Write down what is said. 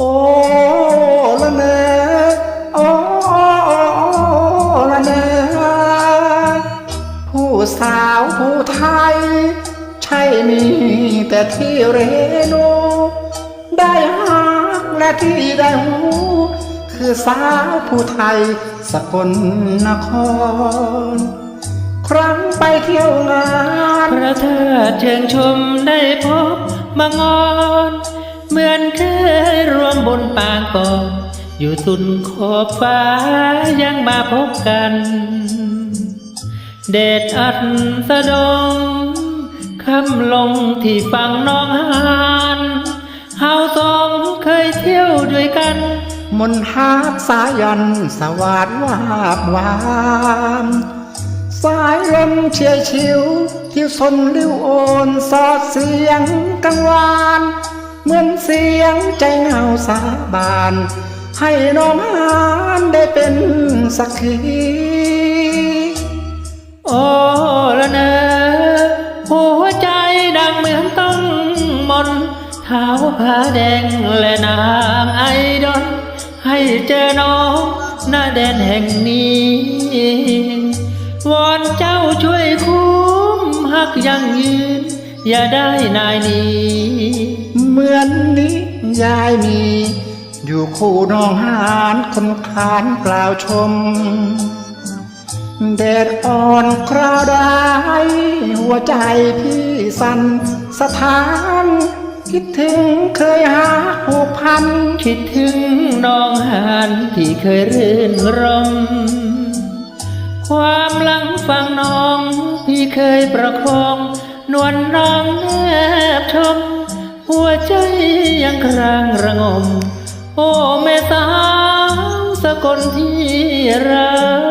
โอละเนอโอ้ละเนอผู้สาวผู้ไทย ใช่มีแต่ที่เรนูได้ฮักและที่ได้หูคือสาวผู้ไทยสกลนคร ครั้งไปเที่ยวงานพระธาตุเชิงชมได้พบมางอน เหมือนเคยรวมบนปางก่อนอยู่สุนขอบฟ้ายังมาพบกัน เดชอัดสะดงคำลงที่ฝั่งน้องหานเฮาสองเคยเที่ยวด้วยกัน มนต์ฮักสายันสวาดวาบวามสายลมเชียชิว ที่สนลิ้วโอนสอดเสียงกังวาน เหมือนเสียงใจเหงาสาบาน ให้น้องหานได้เป็นสักขีโอ้ละเนอหัวใจดังเหมือนต้องมนเท้าผ้าแดงและนางไอดอนให้เจอน้องหน้าแดนแห่งนี้ วอนเจ้าช่วยคุ้มหักยังยืน อย่าได้นายหนี้ เหมือนนี้ยายมี อยู่คู่น้องหานคนคลานกล่าวชมแดดอ่อนคราวใดหัวใจพี่สั่นสถาน คิดถึงเคยหาผูกพัน คิดถึงน้องหานที่เคยรื่นรม ความหลังฟังน้อง พี่เคยประคอง นวลน้องแนบชม หัวใจยังครางระงม โอ้แม่สาวสกลที่รัก